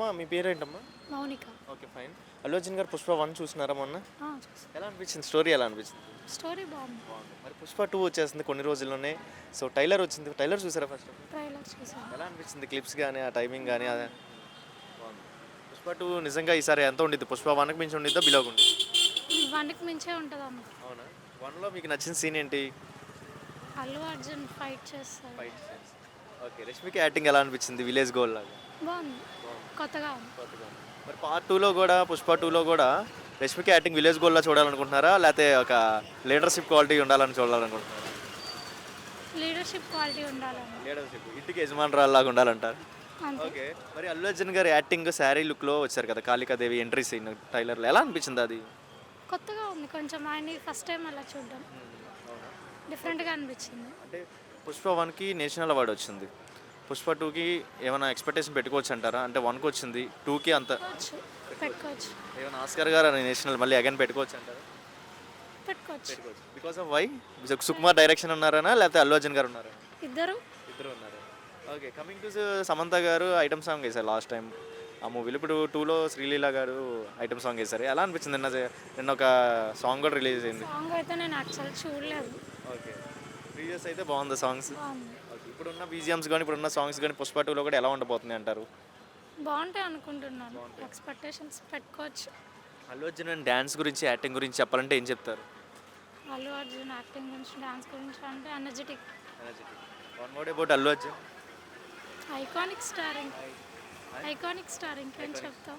అమ్మ మీ పేరేంటమ్మా? మౌనిక. Okay fine. అల్లు అర్జున్ గారు పుష్ప వన్ చూసినారా మొన్న. ఎలా అనిపించింది? స్టోరీ ఎలా అనిపించింది? స్టోరీ బాగుంది. మరి పుష్ప టూ వచ్చేసింది కొన్ని రోజుల్లోనే. సో టైలర్ వచ్చింది. టైలర్ చూసారా ఫస్ట్ ట్రైలర్ చూసాను. ఎలా అనిపించింది? క్లిప్స్ కానీ ఆ టైమింగ్ కానీ అదే. పుష్ప టూ నిజంగా ఈసారి ఎంత ఉండిద్ది? పుష్ప వన్కి మించి ఉండిద్దా? బిలోకి ఉండిద్ది? వన్కి మించే ఉంటుంది అన్న అవునా? వన్లో మీకు నచ్చిన సీన్ ఏంటి? అల్లు అర్జున్ ఫైట్ చేస్తారు ఫైట్ ఓకే రష్మికి యాక్టింగ్ ఎలా అనిపించింది విలేజ్ గోల్ లాగా? బాగుంది. కొత్తగా ఉంది. కొత్తగా ఉంది. మరి పార్ట్ టూలో కూడా పుష్ప టూలో కూడా రష్మికి యాక్టింగ్ విలేజ్ గోల్లా చూడాలనుకుంటున్నారా? లేకపోతే ఒక లీడర్షిప్ క్వాలిటీ ఉండాలని చూడాలనుకుంటున్నారా? లీడర్షిప్ క్వాలిటీ ఉండాలన్న లీడర్షిప్ ఇంటికి యజమానురాల్లాగా ఉండాలంటారు? అంతే. ఓకే మరి అల్లు అర్జున్ గారి యాక్టింగ్ శారీ లుక్లో వచ్చారు కదా కాళికాదేవి ఎంట్రీ సీన్ టైలర్లో ఎలా అనిపించింది అది? కొత్తగా ఉంది కొంచెం ఆయన ఫస్ట్ టైం అలా చూడడం. డిఫరెంట్గా అనిపించింది. అంటే పుష్ప వన్కి నేషనల్ అవార్డు వచ్చింది. పుష్ప టూకి ఏమైనా ఎక్స్పెక్టేషన్ పెట్టుకోవచ్చు అంటారా? అంటే వన్కి వచ్చింది టూకి అంత పెట్టుకోవచ్చు ఏమైనా ఆస్కర్ గారు నేషనల్ మళ్ళీ అగైన్ పెట్టుకోవచ్చు అంటారా? పెట్టుకోవచ్చు. Because of why Sukumar direction ఉన్నారనా? లేకపోతే అల్లు అర్జున్ గారు ఉన్నారా? ఇద్దరు. ఇద్దరు ఉన్నారు? Okay coming to Samantha garu item song వేశారు లాస్ట్ టైం ఆ మూవీలో ఇప్పుడు టూలో శ్రీలీల గారు ఐటమ్ సాంగ్ వేశారు. ఎలా అనిపించింది? నిన్న నిన్న ఒక సాంగ్ కూడా రిలీజ్ అయింది. సాంగ్ అయితే నేను యాక్చువల్ చూడలేదు. ఓకే ప్రీవియస్ అయితే బాగుంది సాంగ్స్ ఇప్పుడున్న బీజిఎమ్స్ కానీ ఇప్పుడున్న సాంగ్స్ కానీ పుష్ప టూలో కూడా ఎలా ఉండబోతుంది అంటారు? బాగుంటాయి అనుకుంటున్నాను. ఎక్స్పెక్టేషన్స్ పెట్టుకోవచ్చు. అల్లు అర్జున్ డ్యాన్స్ గురించి యాక్టింగ్ గురించి చెప్పాలంటే ఏం చెప్తారు? అల్లు అర్జున్ యాక్టింగ్ గురించి డాన్స్ గురించి అంటే energetic one mode about Allu Arjun. Iconic star iconic star ఇంకేం చెప్తావు?